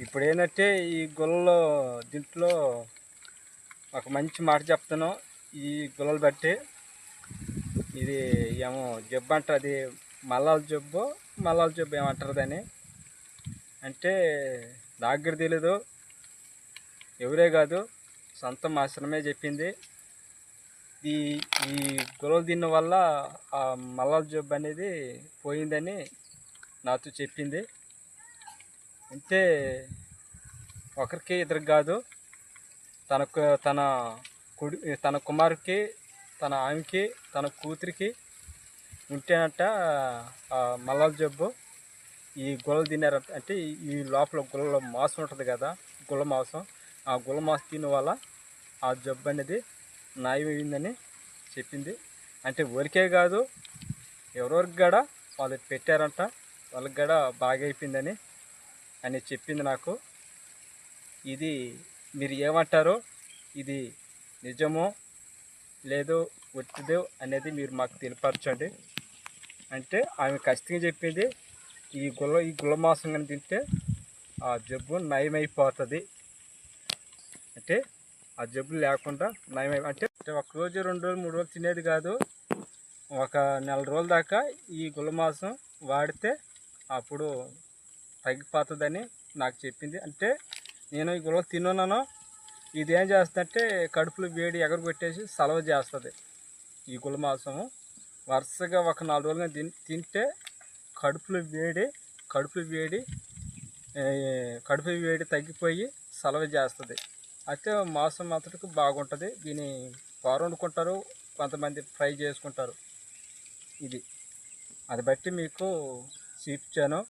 ఇప్పుడు ఏంటంటే ఈ గుళ్ళలో దీంట్లో ఒక మంచి మాట చెప్తాను ఈ గుల్లలు బట్టి ఇది ఏమో జబ్బు అంటారు. అది మల్లాల జబ్బు మల్లాల జబ్బు ఏమంటారు దాన్ని? అంటే దగ్గర తెలీదు ఎవరే కాదు సొంత మాసనమే చెప్పింది. ఈ ఈ గుళ్ళలు తిన్న వల్ల ఆ మల్లాల జబ్బు అనేది పోయిందని నాతో చెప్పింది. అంటే ఒకరికి ఇద్దరికి కాదు తనకు తన కుడి తన కుమారుకి తన ఆమెకి తన కూతురికి ఉంటేనట ఆ జబ్బు ఈ గుల్లలు తినారంట అంటే ఈ- ఈ లోపల గుల్ల మాంసం ఉంటుంది కదా గుల్ల మాంసం ఆ గుల్ల మాంసం తిన వల్ల ఆ జబ్బు అనేది నయమైందని చెప్పింది. అంటే ఊరికే కాదు ఎవరెవరికి కూడా వాళ్ళు పెట్టారంట వాళ్ళకి కూడా బాగా అయిపోయిందని అని చెప్పింది నాకు. ఇది మీరు ఏమంటారో ఇది నిజమో లేదో ఒట్టిదో అనేది మీరు మాకు తెలియపరచండి. అంటే ఆమె ఖచ్చితంగా చెప్పింది ఈ గుల్ల ఈ గుల్ల మాంసం కానీ తింటే ఆ జబ్బు నయమైపోతుంది. అంటే ఆ జబ్బు లేకుండా నయమై అంటే ఒక రోజు రెండు రోజులు మూడు రోజులు తినేది కాదు. ఒక నెల రోజుల దాకా ఈ గుల్ల మాంసం వాడితే అప్పుడు తగ్గిపోతుందని నాకు చెప్పింది. అంటే నేను ఈ గుల్ల తిన్నాను ఇది ఏం చేస్తుందంటే కడుపులో వేడి ఎగరగొట్టేసి సలవ చేస్తుంది ఈ గుల మాంసము. వరుసగా ఒక నాలుగు రోజులుగా తిన్ తింటే కడుపులో వేడి కడుపులో వేడి కడుపు వేడి తగ్గిపోయి సలవ చేస్తుంది. అయితే మాంసం మాత్రం బాగుంటుంది. దీన్ని కూర వండుకుంటారు కొంతమంది ఫ్రై చేసుకుంటారు. ఇది. అది బట్టి మీకు చూపించాను.